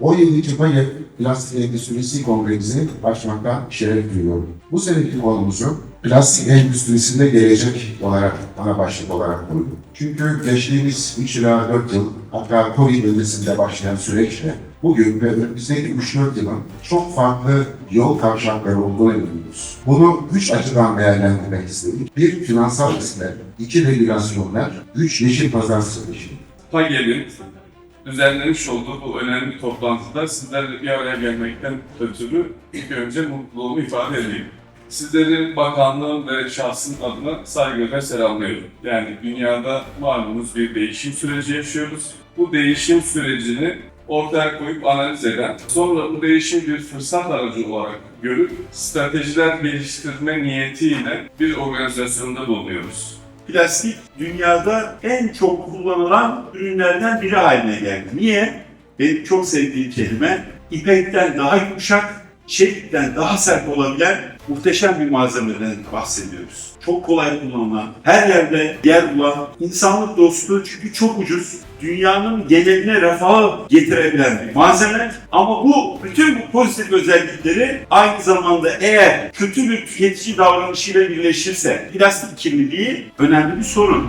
17. Paget Plastik Endüstrisi Kongremizi başlamaktan şeref duyuyorum. Bu seneki konumuzu plastik endüstrisinde gelecek olarak ana başlık olarak koydum. Çünkü geçtiğimiz 3 ila 4 yıl hatta Covid öncesinde başlayan süreçte bugün ve önümüzdeki 3-4 yılın çok farklı yol kavşakları olduğunu inanıyoruz. Bunu üç açıdan değerlendirmek istedik. Bir, finansal riskler. iki regülasyonlar. Üç, yeşil pazar strateji. PAGE'nin düzenlemiş olduğu bu önemli toplantıda sizlerle bir araya gelmekten ötürü ilk önce mutluluğumu ifade edeyim. Sizleri bakanlığım ve şahsım adına saygıyla selamlıyorum. Yani dünyada malumunuz bir değişim süreci yaşıyoruz. Bu değişim sürecini ortaya koyup analiz eden, sonra bu değişim bir fırsat aracı olarak görüp stratejiler geliştirme niyetiyle bir organizasyonda bulunuyoruz. Plastik dünyada en çok kullanılan ürünlerden biri haline geldi. Niye? Benim çok sevdiğim kelime, ipekten daha yumuşak, çelikten daha sert olabilen muhteşem bir malzemeden bahsediyoruz. Çok kolay kullanılan, her yerde yer bulan, insanlık dostu çünkü çok ucuz, dünyanın geneline refahı getirebilen bir malzeme. Ama bu bütün bu pozitif özellikleri aynı zamanda eğer kötü bir tüketici davranışıyla birleşirse plastik kirliliği önemli bir sorun.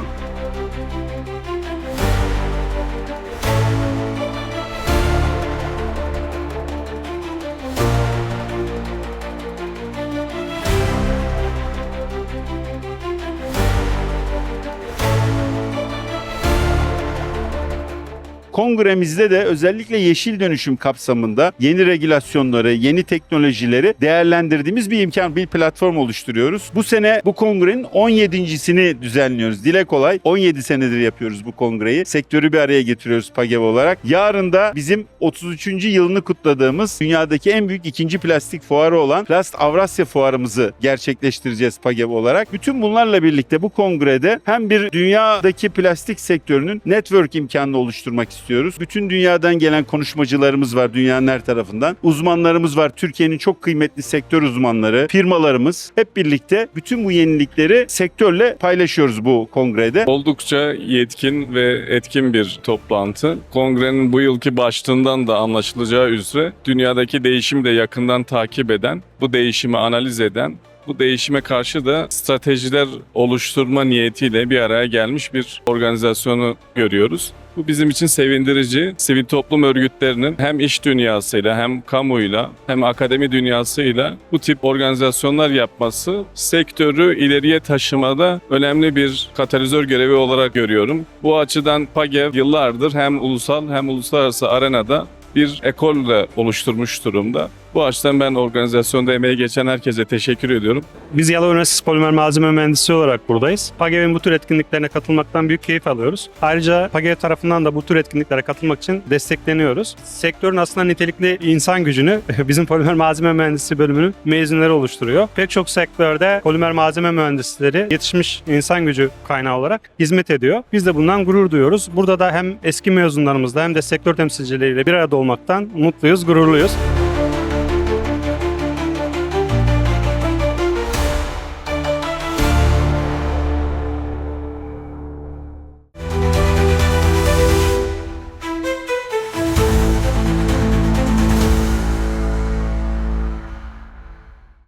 Kongremizde de özellikle yeşil dönüşüm kapsamında yeni regülasyonları, yeni teknolojileri değerlendirdiğimiz bir imkan, bir platform oluşturuyoruz. Bu sene bu kongrenin 17.sini düzenliyoruz. Dile kolay 17 senedir yapıyoruz bu kongreyi. Sektörü bir araya getiriyoruz PAGEV olarak. Yarın da bizim 33. yılını kutladığımız dünyadaki en büyük ikinci plastik fuarı olan Plast Avrasya fuarımızı gerçekleştireceğiz PAGEV olarak. Bütün bunlarla birlikte bu kongrede hem bir dünyadaki plastik sektörünün network imkanını oluşturmak istiyoruz. Bütün dünyadan gelen konuşmacılarımız var dünyanın her tarafından. Uzmanlarımız var. Türkiye'nin çok kıymetli sektör uzmanları, firmalarımız hep birlikte bütün bu yenilikleri sektörle paylaşıyoruz bu kongrede. Oldukça yetkin ve etkin bir toplantı. Kongrenin bu yılki başlığından da anlaşılacağı üzere dünyadaki değişimi de yakından takip eden, bu değişimi analiz eden, bu değişime karşı da stratejiler oluşturma niyetiyle bir araya gelmiş bir organizasyonu görüyoruz. Bu bizim için sevindirici. Sivil toplum örgütlerinin hem iş dünyasıyla hem kamuyla hem akademi dünyasıyla bu tip organizasyonlar yapması sektörü ileriye taşımada önemli bir katalizör görevi olarak görüyorum. Bu açıdan PAGEV yıllardır hem ulusal hem uluslararası arenada bir ekolle oluşturmuş durumda. Bu açıdan ben organizasyonda emeği geçen herkese teşekkür ediyorum. Biz Yalova Üniversitesi Polimer Malzeme Mühendisi olarak buradayız. PAGEV'in bu tür etkinliklerine katılmaktan büyük keyif alıyoruz. Ayrıca PAGEV tarafından da bu tür etkinliklere katılmak için destekleniyoruz. Sektörün aslında nitelikli insan gücünü bizim Polimer Malzeme Mühendisi bölümünün mezunları oluşturuyor. Pek çok sektörde polimer malzeme mühendisleri yetişmiş insan gücü kaynağı olarak hizmet ediyor. Biz de bundan gurur duyuyoruz. Burada da hem eski mezunlarımızla hem de sektör temsilcileriyle bir arada olmaktan mutluyuz, gururluyuz.